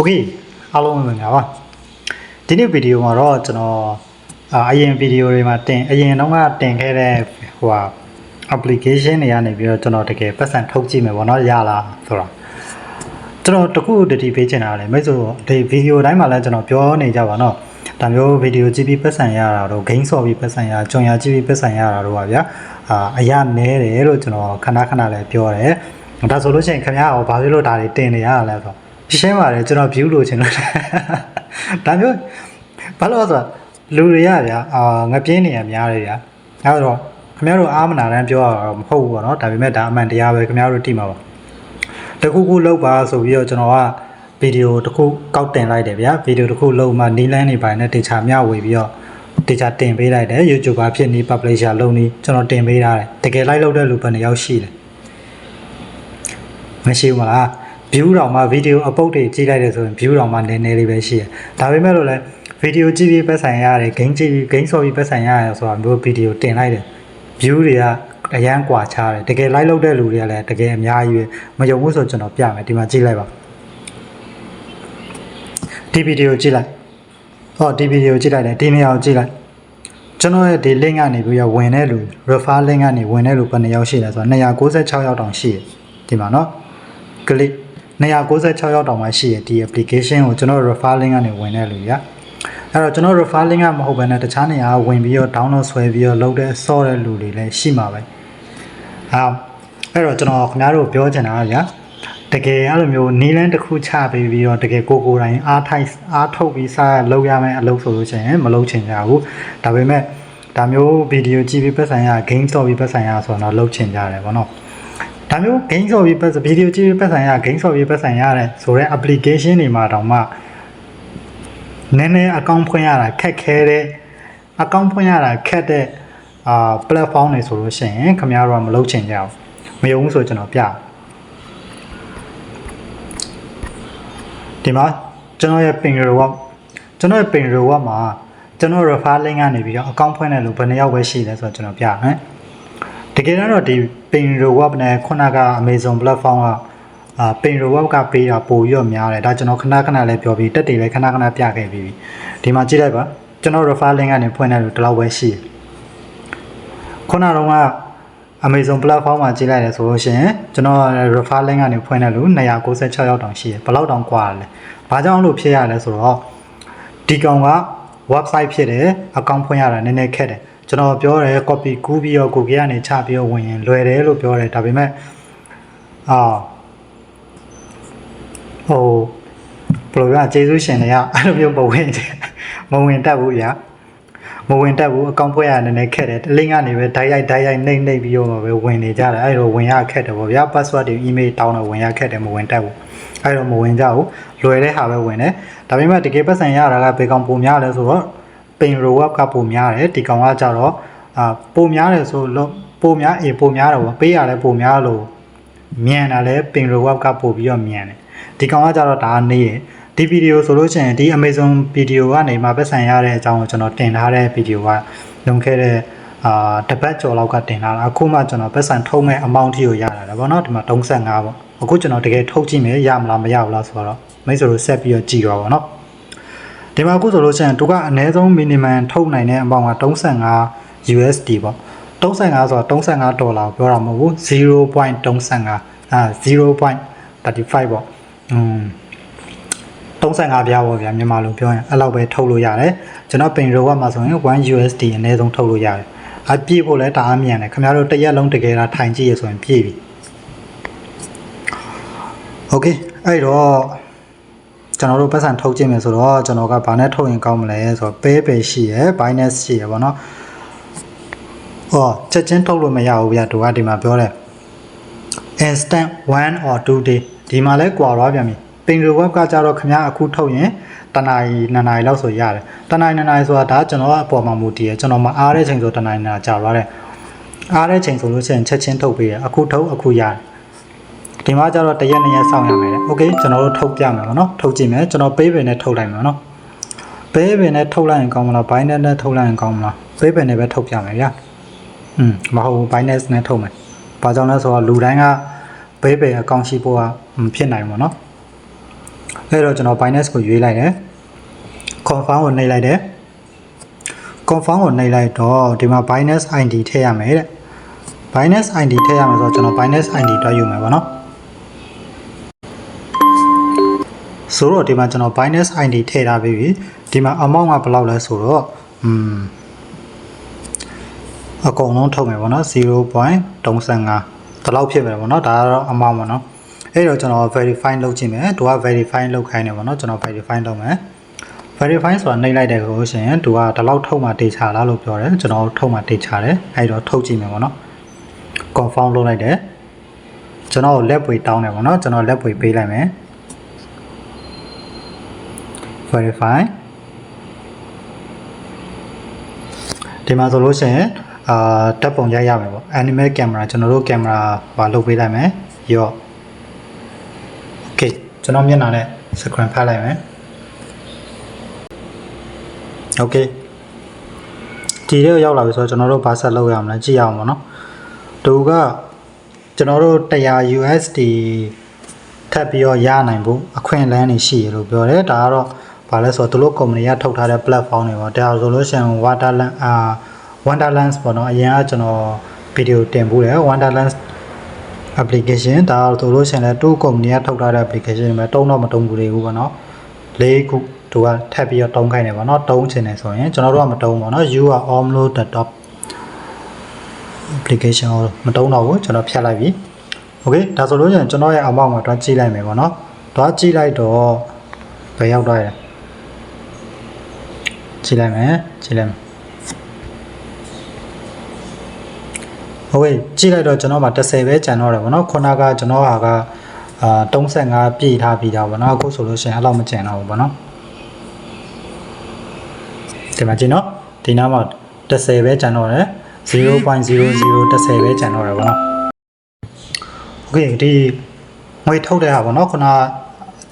โอเคအားလုံးဝင်ပါပါဒီနေ့ဗီဒီယိုမှာတော့ကျွန်တော်အာအရင်ဗီဒီယိုတွေမှာတင်အရင်တော့ကတင်ခဲ့တဲ့ဟိုဟာ application တွေကနေပြီးတော့ကျွန်တော်တကယ်ပတ်စံထုတ်ကြည့်မယ်ပေါ့နော်ရလားဆိုတော့ကျွန်တော်တခုတတိပေးချင်တာလေမိတ်ဆိုဒီဗီဒီယိုတိုင်းမှာလည်းကျွန်တော်ပြောနေကြပါတော့ဒါမျိုးဗီဒီယိုကြည့်ပြီးပတ်စံရတာတော့ game ဆော့ပြီးပတ်စံရကြုံရကြည့်ပြီးပတ်စံရတာတော့ပါဗျာအာအရနဲတယ်လို့ကျွန်တော်ခဏခဏလည်းပြောတယ်ဒါဆိုလို့ရှိရင်ခင်ဗျားရောဘာဖြစ်လို့ဒါတွေတင်နေရတာလဲဆိုတော့ ရှင်းပါတယ်ကျွန်တော် view လို့ချင်လို့ဒါမျိုးဘာလို့လဲဆိုတော့လူတွေကဗျာအာငပြင်းနေရများတယ်ဗျာအဲတော့ခင်ဗျားတို့အားမနာတမ်းပြောရတော့မဟုတ်ဘူးပေါ့နော်ဒါပေမဲ့ဒါအမှန်တရားပဲခင်ဗျားတို့တိမှာပါတခုခုလောက်ပါဆိုပြီးတော့ကျွန်တော်ကဗီဒီယိုတစ်ခုကောက်တင်လိုက်တယ်ဗျာဗီဒီယိုတစ်ခုလုံးမှနီးလန်းနေပိုင်းနဲ့တေချာမျှဝေပြီးတော့တေချာတင်ပေးလိုက်တယ် YouTuber ဖြစ်နေ publisher လုံးနေကျွန်တော်တင်ပေးထားတယ်တကယ်လိုက်လုပ်တဲ့လူဘယ်နှယောက်ရှိလဲမရှိဘူးမလား view တောင်မှဗီဒီယိုအပုတ်တွေကြည့်လိုက်တယ်ဆိုရင် view တောင်မှနည်းနည်းလေးပဲရှိတယ်ဒါပေမဲ့လို့လည်းဗီဒီယိုကြည့်ပြီးပတ်ဆိုင်ရတယ် game ကြည့်ပြီး game ဆော်ပြီးပတ်ဆိုင်ရတယ်ဆိုတာမျိုးဗီဒီယိုတင်လိုက်တယ် view တွေကအရန်กว่าချားတယ်တကယ် live လုပ်တဲ့လူတွေကလည်းတကယ်အများကြီးပဲမယုံဘူးဆိုကျွန်တော်ပြမယ်ဒီမှာကြည့်လိုက်ပါဒီဗီဒီယိုကြည့်လိုက်ဟောဒီဗီဒီယိုကြည့်လိုက်တယ်ဒီနေရာကိုကြည့်လိုက်ကျွန်တော်ရဲ့ဒီ link ကနေပြီးတော့ဝင်တဲ့လူ refer link ကနေဝင်တဲ့လူဘယ်နှယောက်ရှိလဲဆိုတော့296ယောက်တောင်ရှိတယ်ဒီမှာเนาะ click 296ရောက်တောင်မှရှိရဒီ application ကိုကျွန်တော် refer link ကနေဝင်တဲ့လူရအဲ့တော့ကျွန်တော် refer link ကမဟုတ်ဘဲနဲ့တခြားနေရာကဝင်ပြီးတော့ download ဆွဲပြီးတော့လုပ်တဲ့ဆော့တဲ့လူတွေလည်းရှိမှာပဲအဲ့အဲ့တော့ကျွန်တော်ခင်ဗျားတို့ပြောချင်တာကဗျာတကယ်အဲ့လိုမျိုးနီလန်းတစ်ခုချပေးပြီးတော့တကယ်ကိုကိုယ်တိုင်အားထိုက်အားထုတ်ပြီးစားလုပ်ရမယ်အလုပ်ဆိုလို့ရှိရင်မလုပ်ချင်ကြဘူးဒါပေမဲ့ဒါမျိုးဗီဒီယိုကြည့်ပြီးပတ်ဆိုင်ရ game ဆော့ပြီးပတ်ဆိုင်ရဆိုတော့လုပ်ချင်ကြတယ်ဗောနော် ဒါမျိုး game ဆော့ပြီးပတ်ဗီဒီယိုကြည့်ပြီးပတ်ဆိုင်ရ game ဆော့ပြီးပတ်ဆိုင်ရတဲ့ဆိုတော့ application တွေမှာတောင်မှနည်းနည်းအကောင့်ဖွင့်ရတာခက်ခဲတဲ့အကောင့်ဖွင့်ရတာခက်တဲ့အာ platform တွေဆိုလို့ရှိရင်ခင်ဗျားတို့ကမလုပ်ချင်ကြဘူးမယုံဘူးဆိုကျွန်တော်ပြဒီမှာကျွန်တော်ရဲ့ ping reward ကျွန်တော်ရဲ့ ping reward မှာကျွန်တော် refer link ကနေပြီးတော့အကောင့်ဖွင့်တဲ့လူဘယ်နှစ်ယောက်ပဲရှိလဲဆိုတော့ကျွန်တော်ပြမယ် တကယ်တော့ဒီ Pin Reward နဲ့ခုနက Amazon platform ကအာ Pin Reward ကပေးတာပိုပြီးတော့များတယ်ဒါကျွန်တော်ခဏခဏလည်းပြောပြီးတက်တွေလည်းခဏခဏပြခဲ့ပြီးပြီဒီမှာကြည့်လိုက်ပါကျွန်တော် refer link ကနေဖွင့်တဲ့လူဒီလောက်ပဲရှိတယ်ခုနကတော့က Amazon platform မှာကြည့်လိုက်တယ်ဆိုလို့ရှိရင်ကျွန်တော် refer link ကနေဖွင့်တဲ့လူ296ရောက်တောင်ရှိတယ်ဘယ်လောက်တောင်กว่าလဲဘာကြောင့်လို့ဖြစ်ရလဲဆိုတော့ဒီကောင်က website ဖြစ်တယ်အကောင့်ဖွင့်ရတာနည်းနည်းခက်တယ် ကျွန်တော်ပြောတယ် copy ကူးပြီးတော့ Google ကနေချပြီးတော့ဝင်ရင်လွယ်တယ်လို့ပြောတယ်ဒါပေမဲ့အာဟိုဘယ်လိုပြောကျေးဇူးရှင်တွေကအဲ့လိုမျိုးမဝင်မဝင်တတ်ဘူးဗျာမဝင်တတ်ဘူးအကောင့်ဖွင့်ရတာနည်းနည်းခက်တယ်လင်းကနေပဲဓာတ်ရိုက်ဓာတ်ရိုက်နှိမ့်နှိမ့်ပြီးတော့ပဲဝင်နေကြတယ်အဲ့လိုဝင်ရခက်တယ်ပေါ့ဗျာ password တွေ email တောင်းတော့ဝင်ရခက်တယ်မဝင်တတ်ဘူးအဲ့တော့မဝင်ကြဘူးလွယ်တဲ့ဟာပဲဝင်တယ်ဒါပေမဲ့တကယ်ပတ်စံရတာကဘယ်ကောင်ပုံများလဲဆိုတော့ ပင် row up ကပုံများတယ်ဒီကောင်ကကြတော့အာပုံများတယ်ဆိုလို့ပုံများအေးပုံများတယ်ပေါ့ပေးရတယ်ပုံများလို့မြန်တာလဲပင် row up ကပို့ပြီးတော့မြန်တယ်ဒီကောင်ကကြတော့ဒါကနေရဒီဗီဒီယိုဆိုလို့ရှိရင်ဒီ Amazon ဗီဒီယိုကနေမှပတ်စံရတဲ့အကြောင်းကိုကျွန်တော်တင်ထားတဲ့ဗီဒီယိုကလွန်ခဲ့တဲ့အာတပတ်ကျော်လောက်ကတင်လာတာအခုမှကျွန်တော်ပတ်စံထုံးမဲ့ amount ထိကိုရလာတယ်ဗောနော်ဒီမှာ35ပေါ့အခုကျွန်တော်တကယ်ထုတ်ကြည့်မယ်ရမလားမရဘူးလားဆိုတော့မိတ်ဆွေတို့ဆက်ပြီးတော့ကြည့်တော့ဗောနော် ဒီမှာအခုဆိုလို့ရှိရင်သူကအနည်းဆုံး minimum ထုတ်နိုင်တဲ့အပေါင်းက35 USD ပေါ့35ဆိုတော့35ဒေါ်လာကိုပြောတာမဟုတ်ဘူး0.35အာ0.35ပေါ့อืม35ပြားပေါ့ဗျာမြန်မာလိုပြောရင်အဲ့လောက်ပဲထုတ်လို့ရတယ်ကျွန်တော်ပင်ရိုဝတ်မှာဆိုရင်1 USD အနည်းဆုံးထုတ်လို့ရတယ်အပြည့်ဖို့လဲတအားမြန်တယ်ခင်ဗျားတို့တစ်ရက်လုံးတကယ်လားထိုင်ကြည့်ရဆိုရင်ပြည့်ပြီโอเคအဲ့တော့ ကျွန်တော်တို့ပတ်စံထုတ်ကြည့်မယ်ဆိုတော့ကျွန်တော်ကဘာနဲ့ထုတ်ရင်ကောင်းမလဲဆိုတော့ပဲပဲရှိရယ် Binance ရှိရယ်ပေါ့နော်။ဟောချက်ချင်းထုတ်လို့မရဘူးဗျာသူကဒီမှာပြောတယ် instant 1 or 2 day ဒီမှာလဲကွာသွားပြန်ပြီပင်ရဝက်ကကြတော့ခင်ဗျားအခုထုတ်ရင်တနာရီနှစ်နာရီလောက်ဆိုရတယ်တနာရီနှစ်နာရီဆိုတာဒါကျွန်တော်ကအပေါ်မှာမူတည်ရယ်ကျွန်တော်မအားတဲ့ချိန်ဆိုတနာရီနှစ်နာရီကြာသွားတယ်အားတဲ့ချိန်ဆိုလို့ရှိရင်ချက်ချင်းထုတ်ပေးရအခုထုတ်အခုရတယ် ဒီမှာကျတော့တရက်နှစ်ရက်စောင့်ရမယ်တဲ့။ Okay ကျွန်တော်တို့ထုတ်ပြမယ်ပေါ့နော်။ထုတ်ကြည့်မယ်။ကျွန်တော်ပေးပင်နဲ့ထုတ်လိုက်မယ်နော်။ပေးပင်နဲ့ထုတ်လိုက်ရင်ကောင်းမလား။ Binance နဲ့ထုတ်လိုက်ရင်ကောင်းမလား။ပေးပင်နဲ့ပဲထုတ်ပြမယ်ဗျာ။อืมမဟုတ်ဘူး Binance နဲ့ထုတ်မယ်။ဘာကြောင့်လဲဆိုတော့လူတိုင်းကပေးပင်အကောင့်ရှိဖို့ကမဖြစ်နိုင်ဘူးပေါ့နော်။အဲ့တော့ကျွန်တော် Binance ကိုရွေးလိုက်တယ် confirm ကိုနှိပ်လိုက်တယ် confirm ကိုနှိပ်လိုက်တော့ဒီမှာ Binance ID ထည့်ရမယ်တဲ့ Binance ID ထည့်ရမယ်ဆိုတော့ကျွန်တော် Binance ID တွားယူမယ်ပေါ့နော် ဆိုတော့ဒီမှာကျွန်တော် Binance ID ထည့်ထားပြီးပြီဒီမှာ amount ကဘယ်လောက်လဲဆိုတော့อืมအကုန်လုံးထုတ်မယ်ပေါ့နော်0.35ဒီလောက်ဖြစ်မယ်ပေါ့နော်ဒါကတော့ amount ပေါ့နော်အဲ့တော့ကျွန်တော် verify လုပ်ကြည့်မယ်သူက verify လုပ်ခိုင်းတယ်ပေါ့နော်ကျွန်တော် verify လုပ်မယ် verify ဆိုတာနှိပ်လိုက်တယ်ဆိုလို့ရှိရင်သူကဒီလောက်ထုတ်မှတေချာလားလို့ပြောတယ်ကျွန်တော်ထုတ်မှတေချာတယ်အဲ့တော့ထုတ်ကြည့်မယ်ပေါ့နော် confirm လုပ်လိုက်တယ်ကျွန်တော်လက်ပွေတောင်းတယ်ပေါ့နော်ကျွန်တော်လက်ပွေပေးလိုက်မယ် verify ဒီမှာဆိုလို့ရှိရင်အာတပ်ပုံရိုက်ရမယ်ပေါ့ animal camera ကျွန်တော်တို့ camera ပါလုပ်ပေးလိုက်မယ်ရော့ okay ကျွန်တော်မျက်နှာနဲ့ screen ဖတ်လိုက်မယ် okay ဒီတော့ရောက်လာပြီဆိုတော့ကျွန်တော်တို့ဘာဆက်လုပ်ရမလဲကြည့်ရအောင်ပေါ့နော်သူကကျွန်တော်တို့100 USD ထပ်ပြီးတော့ရနိုင်ဖို့အခွင့်အလမ်းတွေရှိရလို့ပြောတယ်ဒါကတော့ ဘာလဲဆိုတော့သူတို့ company ကထုတ်ထားတဲ့ platform တွေပေါ့ဒါဆိုလို့ရှိရင် Waterland အာ Wonderlands ပေါ့နော်အရင်ကကျွန်တော်ဗီဒီယိုတင်ပို့တယ် Wonderlands application ဒါဆိုလို့ရှိရင်လည်းသူ့ company ကထုတ်ထားတဲ့ application တွေမှာတုံးတော့မတုံးဘူးလေဘူးပေါ့နော်လေးခုသူကထပ်ပြီးတော့တုံးခိုင်းတယ်ပေါ့နော်တုံးချင်တယ်ဆိုရင်ကျွန်တော်တို့ကမတုံးပေါ့နော် you are omlo the top application ကိုမတုံးတော့ဘူးကျွန်တော်ဖြတ်လိုက်ပြီ okay ဒါဆိုလို့ရှိရင်ကျွန်တော်ရဲ့အမောက်မှာတွားကြည့်လိုက်မယ်ပေါ့နော်တွားကြည့်လိုက်တော့ဘယ်ရောက်သွားရလဲ ကြည့်လိုက်မယ်ကြည့်လိုက်မယ် ဟုတ်ကဲ့ကြည့်လိုက်တော့ကျွန်တော်မှာ30ပဲကျန်တော့တယ်ဗောနော်ခုနကကျွန်တော်ဟာကအာ35ပြည့်ထားပြီးသားဗောနော်အခုဆိုလို့ရှိရင်အဲ့လောက်မကျန်တော့ဘူးဗောနော်ဒီမှာကြည့်နော်ဒီနားမှာ30ပဲကျန်တော့တယ်0.00 30ပဲကျန်တော့တယ်ဗောနော်โอเคဒီငွေထုတ်တဲ့ဟာဗောနော်ခုနက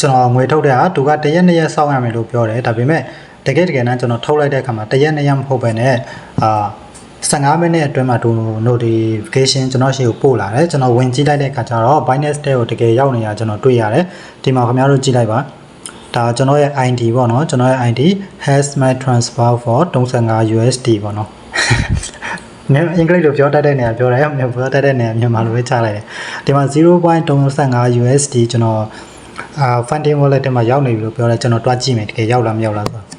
ကျွန်တော်ငွေထုတ်တဲ့ဟာသူကတရက်နှစ်ရက်စောင့်ရမယ်လို့ပြောတယ်ဒါပေမဲ့ တကယ်တကယ်တမ်းကျွန်တော်ထုတ်လိုက်တဲ့အခါမှာတရက်နှစ်ရက်မဟုတ်ပဲねအာ15မိနစ်အတွင်းမှာသူ notification ကျွန်တော်ရှိကိုပို့လာတယ်ကျွန်တော်ဝင်ကြည့်လိုက်တဲ့အခါကျတော့ Binance တဲ့ကိုတကယ်ရောက်နေတာကျွန်တော်တွေ့ရတယ်ဒီမှာခင်ဗျားတို့ကြည့်လိုက်ပါဒါကျွန်တော်ရဲ့ ID ပေါ့နော်ကျွန်တော်ရဲ့ ID has my transfer for 35 USD ပေါ့နော်နည်းအင်္ဂလိပ်လိုပြောတတ်တဲ့နေရာပြောတယ်မြန်မာပြောတတ်တဲ့နေရာမြန်မာလိုပဲချလိုက်တယ်ဒီမှာ0.35 USD ကျွန်တော်အာ funding wallet ထဲမှာရောက်နေပြီလို့ပြောတယ်ကျွန်တော်တွားကြည့်မယ်တကယ်ရောက်လားမရောက်လားဆိုတော့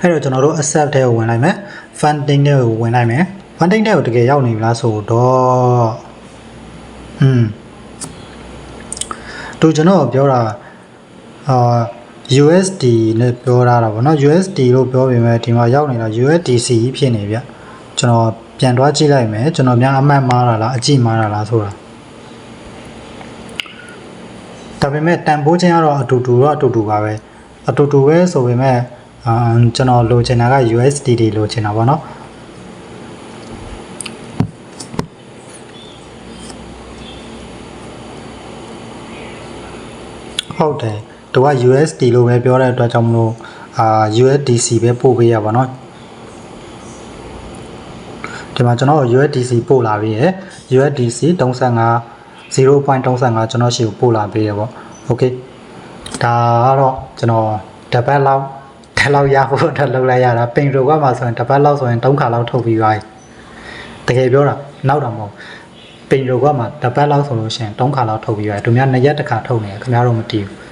အဲ့တော့ကျွန်တော်တို့ accept ထဲကိုဝင်လိုက်မယ် funding ထဲကိုဝင်လိုက်မယ် funding ထဲကိုတကယ်ရောက်နေပြီလားဆိုတော့อืมသူကျွန်တော်ပြောတာအာ USD နဲ့ပြောထားတာဗောနော် USD လို့ပြောပေမဲ့ဒီမှာရောက်နေတာ USDC ဖြစ်နေဗျကျွန်တော်ပြန်တွားကြည့်လိုက်မယ်ကျွန်တော်များအမှတ်မှားတာလားအကြည့်မှားတာလားဆိုတာဒါပေမဲ့တန်ဖိုးချင်းကတော့အတူတူတော့အတူတူပါပဲ အတူတူပဲဆိုပေမဲ့ကျွန်တော်လိုချင်တာက USDT လိုချင်တာပေါ့နော်ဟုတ်တယ်သူက USD လို့ပဲပြောတဲ့အတွက်ကြောင့်မလို့အာ USDC ပဲပို့ပေးရပါတော့ဒီမှာကျွန်တော် USDC ပို့လာပြီးရယ် USDC 35 0.35ကျွန်တော်ရှိကိုပို့လာပေးရပေါ့ okay ဒါကတော့ကျွန်တော်တပတ်လောက်တစ်လောက်ရဖို့အတွက်လုပ်လိုက်ရတာပင်ရိုကမှာဆိုရင်တပတ်လောက်ဆိုရင်3ခါလောက်ထုတ်ပြီးသွားပြီတကယ်ပြောတာနောက်တော့မဟုတ်ပင်ရိုကမှာတပတ်လောက်ဆိုလို့ရှိရင်3ခါလောက်ထုတ်ပြီးသွားတယ်သူများ2ရက်တစ်ခါထုတ်နေတယ်ခင်ဗျားတို့မတည်ဘူး